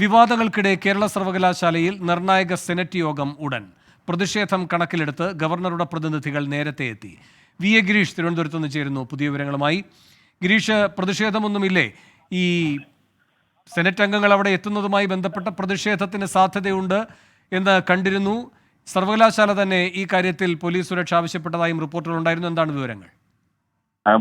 വിവാദങ്ങൾക്കിടെ കേരള സർവകലാശാലയിൽ നിർണായക സെനറ്റ് യോഗം ഉടൻ. പ്രതിഷേധം കണക്കിലെടുത്ത് ഗവർണറുടെ പ്രതിനിധികൾ നേരത്തെ എത്തി. വി എ ഗിരീഷ് തിരുവനന്തപുരത്ത് നിന്ന് ചേരുന്നു പുതിയ വിവരങ്ങളുമായി. ഗിരീഷ് പ്രതിഷേധമൊന്നുമില്ലേ? ഈ സെനറ്റ് അംഗങ്ങൾ അവിടെ എത്തുന്നതുമായി ബന്ധപ്പെട്ട പ്രതിഷേധത്തിന് സാധ്യതയുണ്ട് എന്ന് കണ്ടിരുന്നു. സർവകലാശാല തന്നെ ഈ കാര്യത്തിൽ പോലീസ് സുരക്ഷ ആവശ്യപ്പെട്ടതായും റിപ്പോർട്ടുകൾ ഉണ്ടായിരുന്നു എന്താണ് വിവരങ്ങൾ?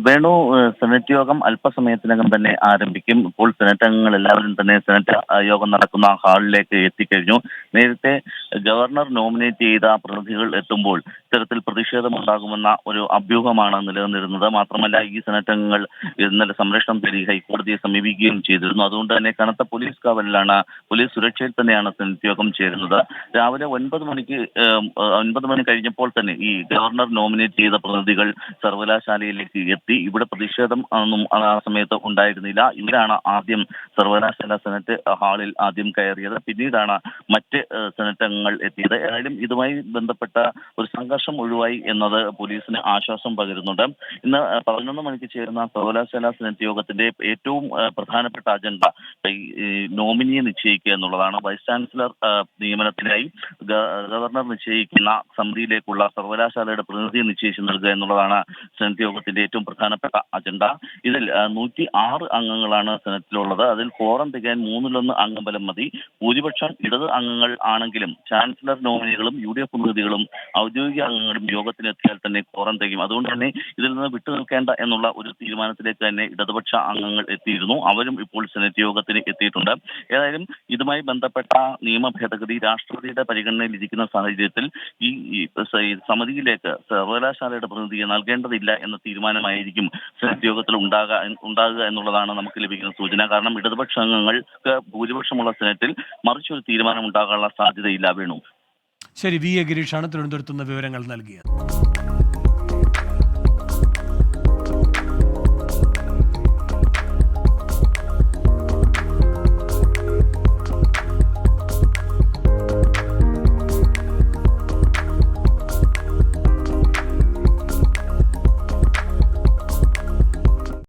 വേണു സെനറ്റ് യോഗം അല്പസമയത്തിനകം തന്നെ ആരംഭിക്കും. ഇപ്പോൾ സെനറ്റ് അംഗങ്ങൾ എല്ലാവരും തന്നെ സെനറ്റ് യോഗം നടക്കുന്ന ഹാളിലേക്ക് എത്തിക്കഴിഞ്ഞു. നേരത്തെ ഗവർണർ നോമിനേറ്റ് ചെയ്ത പ്രതിനിധികൾ എത്തുമ്പോൾ ഇത്തരത്തിൽ പ്രതിഷേധമുണ്ടാകുമെന്ന ഒരു അഭ്യൂഹമാണ് നിലനിന്നിരുന്നത്. മാത്രമല്ല ഈ സെനറ്റ് അംഗങ്ങൾ ഇന്നലെ സംരക്ഷണം തേടി ഹൈക്കോടതിയെ സമീപിക്കുകയും ചെയ്തിരുന്നു. അതുകൊണ്ട് തന്നെ കനത്ത പോലീസ് കാവലിലാണ് പോലീസ് സുരക്ഷയിൽ തന്നെയാണ് സെനറ്റ് യോഗം ചേരുന്നത്. രാവിലെ ഒൻപത് മണിക്ക് ഒൻപത് മണി കഴിഞ്ഞപ്പോൾ തന്നെ ഈ ഗവർണർ നോമിനേറ്റ് ചെയ്ത പ്രതിനിധികൾ സർവകലാശാലയിലേക്ക് എത്തി. ഇവിടെ പ്രതിഷേധം ഒന്നും ആ സമയത്ത് ഉണ്ടായിരുന്നില്ല. ഇവരാണ് ആദ്യം സർവകലാശാല സെനറ്റ് ഹാളിൽ ആദ്യം കയറിയത്. പിന്നീടാണ് മറ്റ് സെനറ്റ് അംഗങ്ങൾ എത്തിയത്. ഏതായാലും ഇതുമായി ബന്ധപ്പെട്ട ഒരു സംഘർഷം ഒഴിവായി എന്നത് പോലീസിന് ആശ്വാസം പകരുന്നുണ്ട്. ഇന്ന് പതിനൊന്ന് മണിക്ക് ചേരുന്ന സർവകലാശാല സെനറ്റ് യോഗത്തിന്റെ ഏറ്റവും പ്രധാനപ്പെട്ട അജണ്ട നോമിനിയെ നിശ്ചയിക്കുക എന്നുള്ളതാണ്. വൈസ് ചാൻസലർ നിയമനത്തിനായി ഗവർണർ നിശ്ചയിക്കുന്ന സമിതിയിലേക്കുള്ള സർവകലാശാലയുടെ പ്രതിനിധിയെ നിശ്ചയിച്ചു നൽകുക എന്നുള്ളതാണ് സെനറ്റ് യോഗത്തിന്റെ ഏറ്റവും പ്രധാനപ്പെട്ട അജണ്ട. ഇതിൽ നൂറ്റി ആറ് അംഗങ്ങളാണ് സെനറ്റിലുള്ളത്. അതിൽ കോറം തികയാൻ മൂന്നിലൊന്ന് അംഗബലം മതി. ഭൂരിപക്ഷം ഇടത് അംഗങ്ങൾ ആണെങ്കിലും ചാൻസലർ നോമിനികളും യു ഡി എഫ് പ്രതിനിധികളും ഔദ്യോഗിക അംഗങ്ങളും യോഗത്തിനെത്തിയാൽ തന്നെ കോറം തികയും. അതുകൊണ്ട് തന്നെ ഇതിൽ നിന്ന് വിട്ടുനിൽക്കേണ്ട എന്നുള്ള ഒരു തീരുമാനത്തിലേക്ക് തന്നെ ഇടതുപക്ഷ അംഗങ്ങൾ എത്തിയിരുന്നു. അവരും ഇപ്പോൾ സെനറ്റ് യോഗത്തിന് എത്തിയിട്ടുണ്ട്. ഏതായാലും ഇതുമായി ബന്ധപ്പെട്ട നിയമ ഭേദഗതി രാഷ്ട്രപതിയുടെ പരിഗണനയിൽ ഇരിക്കുന്ന സാഹചര്യത്തിൽ ഈ സമിതിയിലേക്ക് സർവകലാശാലയുടെ പ്രതിനിധിയെ നൽകേണ്ടതില്ല എന്ന തീരുമാനമായിരിക്കും സെനറ്റ് യോഗത്തിൽ ഉണ്ടാകുക ഉണ്ടാകുക എന്നുള്ളതാണ് നമുക്ക് ലഭിക്കുന്ന സൂചന. കാരണം ഇടതുപക്ഷ അംഗങ്ങൾക്ക് ഭൂരിപക്ഷമുള്ള സെനറ്റിൽ മറിച്ചൊരു തീരുമാനം ഉണ്ടാകാനുള്ള സാധ്യതയില്ല വേണു. ശരി വി എ ഗിരീഷാണ് തിരുവനന്തപുരത്ത് നിന്ന് വിവരങ്ങൾ നൽകിയത്.